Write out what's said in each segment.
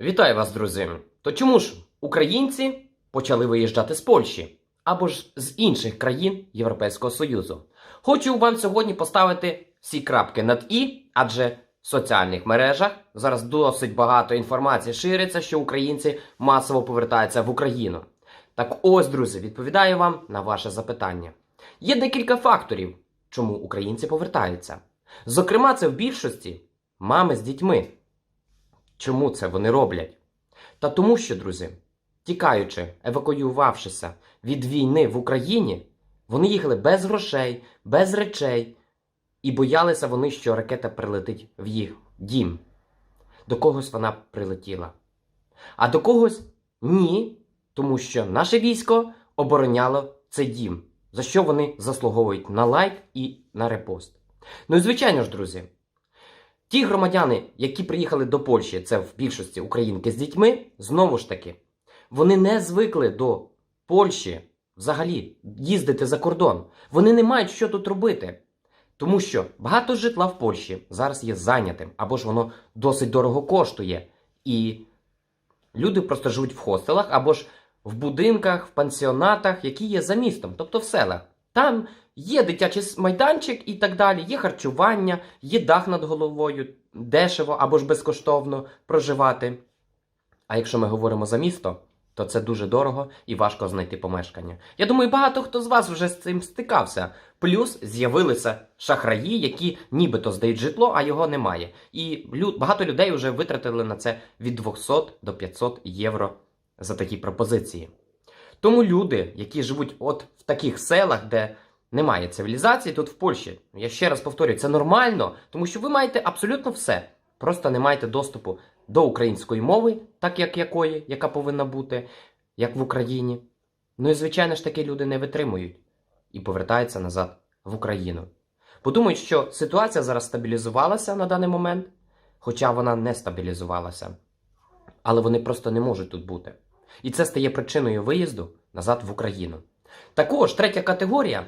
Вітаю вас, друзі! То чому ж українці почали виїжджати з Польщі або ж з інших країн Європейського Союзу? Хочу вам сьогодні поставити всі крапки над і, адже в соціальних мережах зараз досить багато інформації шириться, що українці масово повертаються в Україну. Так ось, друзі, відповідаю вам на ваше запитання. Є декілька факторів, чому українці повертаються. Зокрема, це в більшості мами з дітьми. Чому це вони роблять? Та тому, що, друзі, тікаючи, евакуювавшися від війни в Україні, вони їхали без грошей, без речей, і боялися вони, що ракета прилетить в їх дім. До когось вона прилетіла. А до когось ні, тому що наше військо обороняло цей дім, за що вони заслуговують на лайк і на репост. Ну і звичайно ж, друзі, Ті громадяни, які приїхали до Польщі, це в більшості українки з дітьми, знову ж таки, вони не звикли до Польщі взагалі їздити за кордон. Вони не мають що тут робити. Тому що багато житла в Польщі зараз є зайнятим, або ж воно досить дорого коштує. І люди просто живуть в хостелах, або ж в будинках, в пансіонатах, які є за містом, тобто в селах. Там Є дитячий майданчик і так далі, є харчування, є дах над головою, дешево або ж безкоштовно проживати. А якщо ми говоримо за місто, то це дуже дорого і важко знайти помешкання. Я думаю, багато хто з вас вже з цим стикався. Плюс з'явилися шахраї, які нібито здають житло, а його немає. І багато людей вже витратили на це від 200 до 500 євро за такі пропозиції. Тому люди, які живуть от в таких селах, де немає цивілізації тут в Польщі. Я ще раз повторюю, це нормально, тому що ви маєте абсолютно все. Просто не маєте доступу до української мови, так як якої, яка повинна бути, як в Україні. Ну і звичайно ж таки люди не витримують і повертаються назад в Україну. Подумають, що ситуація зараз стабілізувалася на даний момент, хоча вона не стабілізувалася. Але вони просто не можуть тут бути. І це стає причиною виїзду назад в Україну. Також третя категорія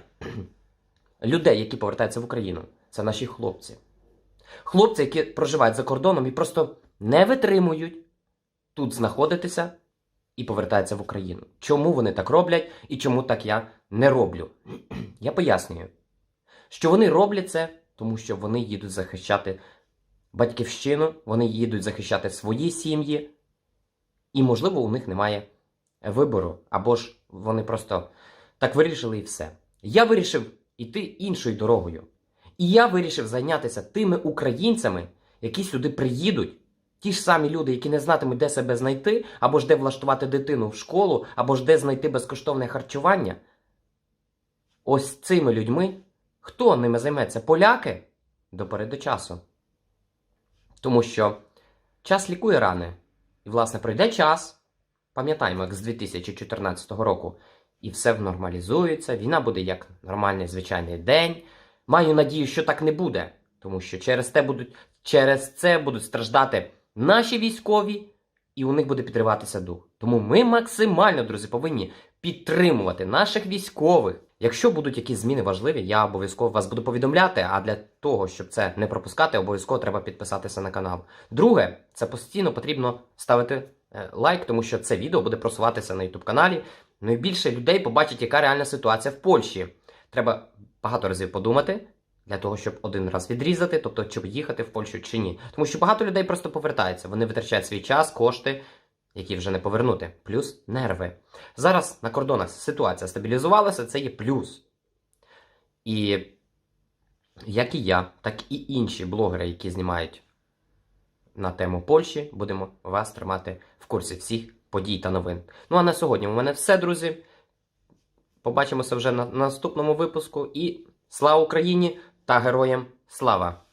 людей, які повертаються в Україну, це наші хлопці. Хлопці, які проживають за кордоном і просто не витримують тут знаходитися і повертаються в Україну. Чому вони так роблять і чому так я не роблю? Я пояснюю, що вони роблять це, тому що вони їдуть захищати батьківщину, вони їдуть захищати свої сім'ї, і, можливо, у них немає вибору, або ж вони просто так вирішили і все. Я вирішив іти іншою дорогою. І я вирішив зайнятися тими українцями, які сюди приїдуть. Ті ж самі люди, які не знатимуть, де себе знайти, або ж де влаштувати дитину в школу, або ж де знайти безкоштовне харчування. Ось цими людьми, хто ними займеться? Поляки? Доперед до часу. Тому що час лікує рани. І, власне, пройде час. Пам'ятаємо, як з 2014 року і все нормалізується, війна буде як нормальний звичайний день. Маю надію, що так не буде, тому що через те будуть, через це будуть страждати наші військові, і у них буде підриватися дух. Тому ми максимально, друзі, повинні підтримувати наших військових. Якщо будуть якісь зміни важливі, я обов'язково вас буду повідомляти. А для того, щоб це не пропускати, обов'язково треба підписатися на канал. Друге, це постійно потрібно ставити е, лайк, тому що це відео буде просуватися на YouTube каналі. Ну і більше людей побачить, яка реальна ситуація в Польщі. Треба багато разів подумати для того, щоб один раз відрізати, тобто щоб їхати в Польщу чи ні. Тому що багато людей просто повертаються. Вони витрачають свій час, кошти, які вже не повернути, плюс нерви. Зараз на кордонах ситуація стабілізувалася, це є плюс. І як і я, так і інші блогери, які знімають на тему Польщі, будемо вас тримати в курсі всіх подій та новин. Ну а на сьогодні у мене все, друзі. Побачимося вже на наступному випуску. І слава Україні та героям слава!